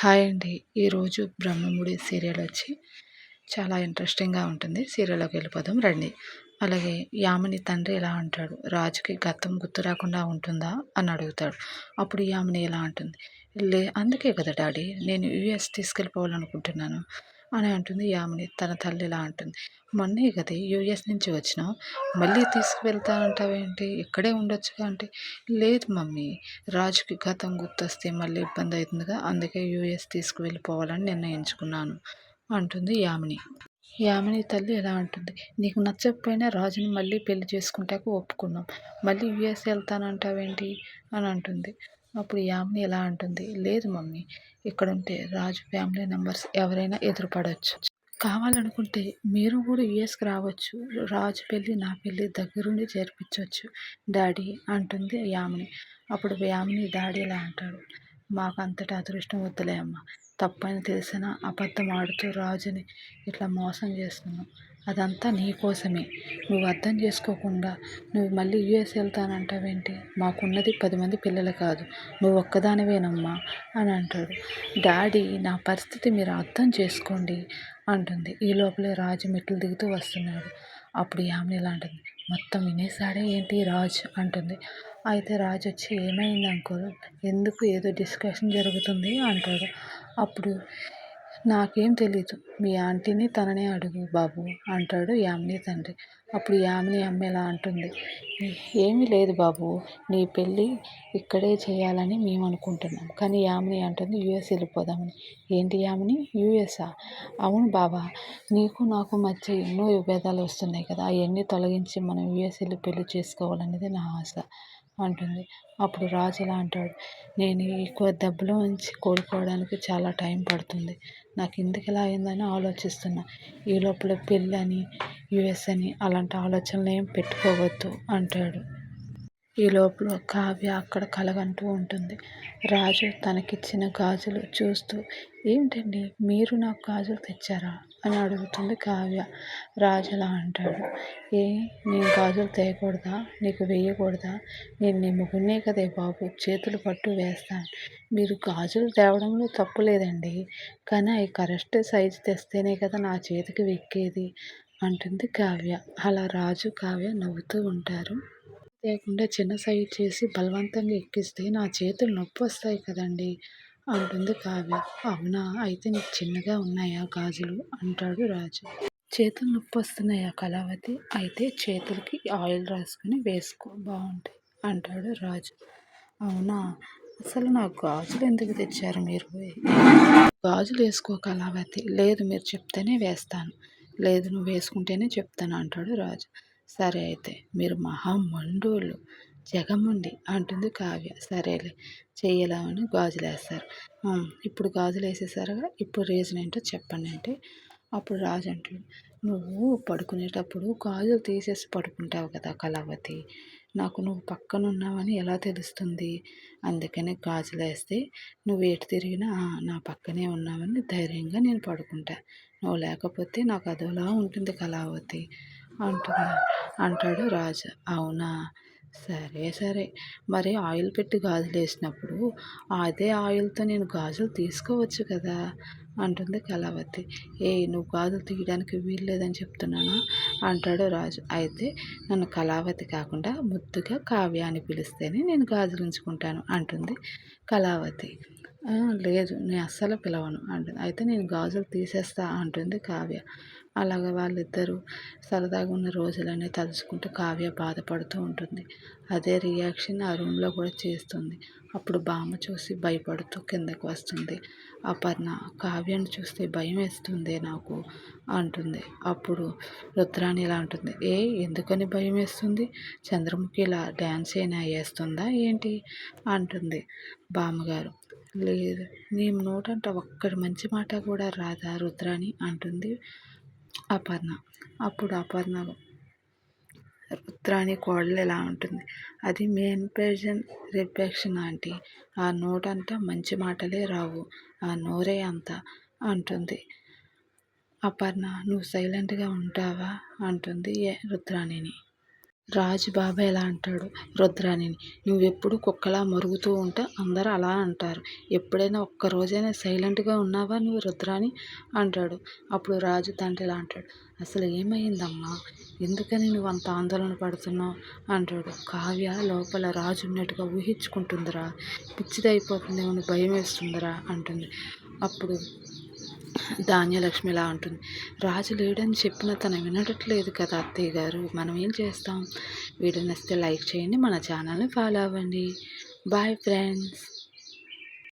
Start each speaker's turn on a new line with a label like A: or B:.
A: Hi అండి. ఈరోజు Brahmamudi serial వచ్చి చాలా ఇంట్రెస్టింగ్గా ఉంటుంది. సీరియల్లోకి వెళ్ళిపోదాం రండి. అలాగే యామిని తండ్రి ఎలా అంటాడు? రాజుకి గతం గుర్తు రాకుండా ఉంటుందా? అని అడుగుతాడు. అప్పుడు యామిని ఎలా అంటుంది? లే అందుకే కదా డాడీ నేను యుఎస్ తీసుకెళ్ళిపోవాలనుకుంటున్నాను. అని అంటుంది యామిని. తన తల్లిలా అంటుంది. మొన్నే కదా యూఎస్ నుంచి వచ్చినావు. మళ్ళీ తీసుకువెళ్తానంటావేంటి? ఇక్కడే ఉండొచ్చుగా అంటే? లేదు మమ్మీ. రాజుకి గతం గుర్తొస్తే మళ్ళీ ఇబ్బంది అవుతుందిగా అందుకే యూఎస్ తీసుకువెళ్ళిపోవాలని నిర్ణయించుకున్నాను అంటుంది యామిని. యామిని తల్లి ఎలా అంటుంది. నీకు నచ్చకపోయినా రాజుని మళ్ళీ పెళ్ళి చేసుకుంటాక ఒప్పుకున్నాం. మళ్ళీ యుఎస్ వెళ్తానంటావేంటి? అని అంటుంది. అప్పుడు యామిని ఎలా అంటుంది లేదు మమ్మీ ఇక్కడ ఉంటే రాజు ఫ్యామిలీ మెంబర్స్ ఎవరైనా ఎదురుపడవచ్చు కావాలనుకుంటే మీరు కూడా యుఎస్కి రావచ్చు రాజు పెళ్ళి నా పెళ్ళి దగ్గరుండి జరిపించవచ్చు డాడీ అంటుంది యామిని అప్పుడు యామిని డాడీ ఇలా అంటాడు మాకు అంతటి అదృష్టం వద్దులే అమ్మ తప్పని తెలిసిన అబద్ధం ఆడుతూ రాజుని ఇట్లా మోసం చేస్తున్నాం అదంతా నీ కోసమే. నువ్వు అర్థం చేసుకోకుండా నువ్వు మళ్ళీ యుఎస్ వెళ్తానంటావేంటి? మాకున్నది పది మంది పిల్లలు కాదు. నువ్వు ఒక్కదానివేనమ్మా అని అంటాడు. డాడీ నా పరిస్థితి మీరు అర్థం చేసుకోండి అంటుంది. ఈ లోపలే రాజు మెట్లు దిగుతూ వస్తున్నాడు. అప్పుడు యామిని ఇలా అంటుంది. మొత్తం వినేసాడే ఏంటి రాజ్? అంటుంది. అయితే రాజు వచ్చి ఏమైంది అంకుల్? ఎందుకు ఏదో డిస్కషన్ జరుగుతుంది? అంటాడు. అప్పుడు నాకేం తెలీదు. మీ ఆంటీని తననే అడుగు బాబు అంటాడు యామిని తండ్రి. అప్పుడు యామిని అమ్మ ఇలా అంటుంది. ఏమీ లేదు బాబు నీ పెళ్ళి ఇక్కడే చేయాలని మేము అనుకుంటున్నాం కానీ యామిని అంటుంది యుఎస్ వెళ్ళిపోదామని. ఏంటి యామిని? యుఎస్ఆ? అవును బాబా నీకు నాకు మధ్య ఎన్నో విభేదాలు వస్తున్నాయి కదా. అవన్నీ తొలగించి మనం యుఎస్ వెళ్ళి పెళ్ళి చేసుకోవాలనేది నా ఆశ. అంటుంది. అప్పుడు రాజు ఇలా అంటాడు నేను ఎక్కువ దెబ్బలో నుంచి కోలుకోవడానికి చాలా టైం పడుతుంది. నాకు ఎందుకు ఇలా అయిందని ఆలోచిస్తున్నా. ఈ లోపల పెళ్ళని యుఎస్ అని అలాంటి ఆలోచనలు ఏం పెట్టుకోవద్దు అంటాడు. ఈ లోపల కావ్య అక్కడ కలగంటూ ఉంటుంది. రాజు తనకిచ్చిన గాజులు చూస్తూ ఏంటండి మీరు నాకు గాజులు తెచ్చారా? అని అడుగుతుంది కావ్య. రాజు అలా అంటాడు ఏ నేను గాజులు తేయకూడదా? నీకు వేయకూడదా? నేను నీ ముగ్గునే కదే బాబు చేతులు పట్టు వేస్తాను. మీరు గాజులు తేవడంలో తప్పు లేదండి. కానీ అవి కరెక్ట్ సైజు తెస్తేనే కదా నా చేతికి వెక్కేది. అంటుంది కావ్య. అలా రాజు కావ్య నవ్వుతూ ఉంటారు. లేకుండా చిన్న సైడ్ చేసి బలవంతంగా ఎక్కిస్తే నా చేతులు నొప్పి వస్తాయి కదండి అంటుంది కావ్య. అవునా? అయితే నీకు చిన్నగా ఉన్నాయా గాజులు? అంటాడు రాజు. చేతులు నొప్పి వస్తున్నాయా కళావతి? అయితే చేతులకి ఆయిల్ రాసుకుని వేసుకో బాగుంటాయి అంటాడు రాజు. అవునా? అసలు నాకు గాజులు ఎందుకు తెచ్చారు మీరు? గాజులు వేసుకో కళావతి. లేదు మీరు చెప్తేనే వేస్తాను. లేదు నువ్వు వేసుకుంటేనే చెప్తాను అంటాడు రాజు. సరే అయితే మీరు మహా మండోళ్ళు జగముండి అంటుంది కావ్య. సరేలే చెయ్యలేమని గాజులు వేస్తారు ఇప్పుడు గాజులు వేసేసారుగా ఇప్పుడు రీజన్ ఏంటో చెప్పండి అంటే అప్పుడు రాజు అంటాడు నువ్వు పడుకునేటప్పుడు గాజులు తీసేసి పడుకుంటావు కదా కళావతి. నాకు నువ్వు పక్కన ఉన్నావని ఎలా తెలుస్తుంది? అందుకని గాజులు వేస్తే నువ్వు ఎటు తిరిగినా నా పక్కనే ఉన్నావని ధైర్యంగా నేను పడుకుంటా. నువ్వు లేకపోతే నాకు అదోలా ఉంటుంది కళావతి. అంటుంది? అంటాడు రాజు. అవునా? సరే సరే. మరి ఆయిల్ పెట్టి గాజులు వేసినప్పుడు అదే ఆయిల్తో నేను గాజులు తీసుకోవచ్చు కదా? అంటుంది కళావతి. ఏ నువ్వు గాజులు తీయడానికి వీల్లేదని చెప్తున్నానా? అంటాడు రాజు. అయితే నన్ను కళావతి కాకుండా ముద్దుగా కావ్య అని పిలిస్తేనే నేను గాజులు ఉంచుకుంటాను అంటుంది కళావతి. లేదు నేను అస్సలు పిలవను అంటుంది. అయితే నేను గాజులు తీసేస్తా అంటుంది కావ్య. అలాగ వాళ్ళిద్దరూ సరదాగా ఉన్న రోజులన్నీ తలుచుకుంటూ కావ్య బాధపడుతూ ఉంటుంది. అదే రియాక్షన్ ఆ రూమ్లో కూడా చేస్తుంది. అప్పుడు బామ్మ చూసి భయపడుతూ కిందకు వస్తుంది. అపర్ణ కావ్య కావ్యాన్ని చూస్తే భయం వేస్తుంది నాకు అంటుంది. అప్పుడు రుద్రాణి ఇలా అంటుంది. ఏ ఎందుకని భయం వేస్తుంది? చంద్రముఖి ఇలా డ్యాన్స్ అయినా వేస్తుందా ఏంటి? అంటుంది బామ్మగారు. లేదు నీ నోటంట ఒక్కడి మంచి మాట కూడా రాదా రుద్రాణి? అంటుంది అపర్ణ. అప్పుడు అపర్ణ రుద్రాణి కోడలు ఎలా ఉంటుంది? అది మెయిన్ పేజన్ రిఫ్లెక్షన్ ఆంటీ. ఆ నోటంతా మంచి మాటలే రావు. ఆ నోరే అంత అంటుంది. అపర్ణ నువ్వు సైలెంట్గా ఉంటావా? అంటుంది రుద్రాణిని. రాజు బాబాయ్ ఎలా అంటాడు? రుద్రాణిని. నువ్వెప్పుడు కుక్కలా మరుగుతూ ఉంటే అందరూ అలా అంటారు. ఎప్పుడైనా ఒక్క రోజైనా సైలెంట్గా ఉన్నావా నువ్వు రుద్రాణి? అంటాడు. అప్పుడు రాజు తండ్రి ఇలా అంటాడు. అసలు ఏమైందమ్మా? ఎందుకని నువ్వు అంత ఆందోళన పడుతున్నావు? అంటాడు. కావ్య లోపల రాజు ఉన్నట్టుగా ఊహించుకుంటుందిరా. పిచ్చిదైపోతుందేమో భయం వేస్తుందిరా అంటుంది. అప్పుడు ధాన్యలక్ష్మి ఇలా ఉంటుంది. రాజు లేడని చెప్పిన తను వినడట్లేదు కదా అత్తయ్య గారు. మనం ఏం చేస్తాం? వీడియో నచ్చితే లైక్ చేయండి మన ఛానల్ని ఫాలో అవ్వండి. Bye friends.